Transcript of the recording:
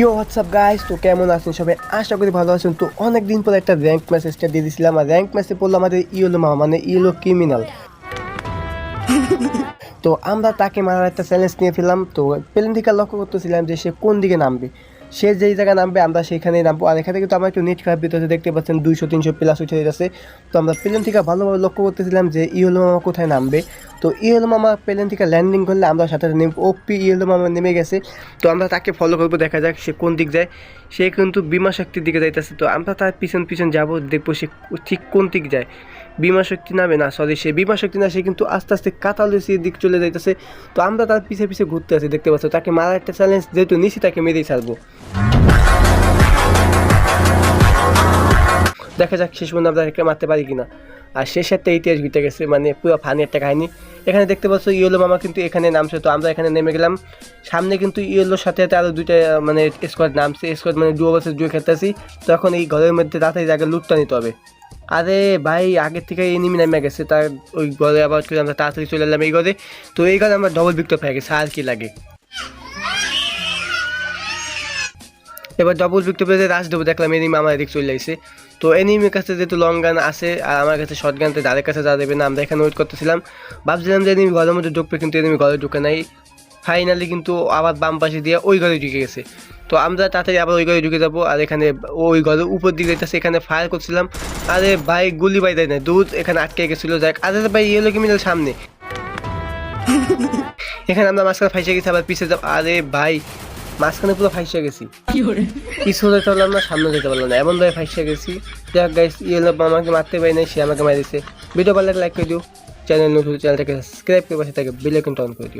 ইও WhatsApp guys তো কেমন আছেন সবাই? আশা করি ভালো আছেন। তো অনেক দিন পর একটা র্যাঙ্ক মেসেজটা দিয়ে দিয়েছিলাম আর র্যাঙ্ক মেসেজ পড়ল আমাদের ইয়েলো মামা মানে ইয়েলো ক্রিমিনাল তো আমরা তাকে মারার একটা চ্যালেঞ্জ নিয়ে ফেললাম। তো প্লেন থেকে লক্ষ্য করতেছিলাম যে সে কোন দিকে নামবে। সে যেই জায়গায় নামবে, আমরা সেখানেই নামবো। আর এখানে কিন্তু আমার একটু নেট খারাপ ভিতরে দেখতে পাচ্ছেন, দুইশো, তিনশো প্লাস উঠে যাচ্ছে। তো আমরা প্লেন থেকে ভালোভাবে লক্ষ্য করতেছিলাম যে ইয়েলো মামা কোথায় নামবে। তো ইয়েলো মামা প্লেন থেকে ল্যান্ডিং করলে আমরা সাথে নেম ওপি ইয়েলো মামা নেমে গেছে। তো আমরা তাকে ফলো করব, দেখা যাক সে কোন দিক যায়। সে কিন্তু বিমা শক্তির দিকে যাইতেছে। তো আমরা তার পিছন পিছন যাব, দেখব সে ঠিক কোন দিক যায়। বিমা শক্তি নামে না সরি সে বিমা শক্তি না, সে কিন্তু আস্তে আস্তে কাতালুসির দিক চলে যাইতেছে। তো আমরা তার পিছে পিছে ঘুরতে আছি, দেখতে পাচ্ছ, তাকে মারার একটা চ্যালেঞ্জ যেহেতু নিছি, তাকে মেরেই ছাড়বো। দেখা যাক শেষ পর্যন্ত আমরা মারতে পারি কিনা। আর শেষ একটা ইতিহাস ঘুরতে গেছে মানে পুরো ফানি একটা কাহিনী। এখানে দেখতে পাচ্ছ, ইয়েলো মামা কিন্তু এখানে নামছে, তো আমরা এখানে নেমে গেলাম। সামনে কিন্তু ইয়েলোর সাথে সাথে আরও দুইটা মানে স্কোয়াড নামছে স্কোয়াড মানে ডুয়ো বাসের জুয়ে খেলতেছি। তখন এই ঘরের মধ্যে তাড়াতাড়ি জায়গায় লুটটা নিতে হবে। আরে ভাই, আগের থেকে এনিমি নামে গেছে। তার ওই ঘরে আবার করে আমরা তাড়াতাড়ি চলে এলাম এই ঘরে। তো এই ঘরে আমরা ডবল বিক্ট পেয়ে গেছে, আর কি লাগে? এবার ডবল বিক্ট পেয়ে রাশ দেবো, দেখলাম এনিমি আমার এদিক চলে আসছে তো এনিমির কাছে যেহেতু লং গান আছে, আর আমার কাছে শর্ট গানতে যাদের কাছে যা দেবে না, আমরা এখানে ওয়েট করতেছিলাম। ভাবছিলাম যে এনিমি ঘরের মধ্যে ঢুকবে, কিন্তু এনিমি ঘরে ঢুকে নাই। ফাইনালি কিন্তু আবার বাম পাশে দিয়ে ওই ঘরে ঢুকে গেছে। তো আমরা তাড়াতাড়ি আবার ওই ঘরে ঢুকে যাব। আর এখানে ওই ঘরের উপর দিকে যেতেছে এখানে ফায়ার করছিলাম। আরে ভাই গুলি বাই দেয় না। দুধ এখানে আটকে গেছিল। যাক আরে ভাই ইয়েলো ক্রিমিনাল সামনে? এখানে আমরা মাঝখানে ফাইসে গেছি আবার পিছিয়ে যাব। আরে ভাই মাঝখানে পুরো ফাইসে গেছি। পিছু যেতে পারলাম না সামনে যেতে পারলাম না। এমন ভাবে ফাইসে গেছি। যাক গাইস ইয়েলো আমাকে মারতে পারি নাই সে আমাকে মারিছে ভিডিও ভালো লাগলে লাইক করে দিও। চ্যানেল নতুন চ্যানেলটাকে সাবস্ক্রাইব করে পাশে থাকে বেল আইকনটা অন করে দিও।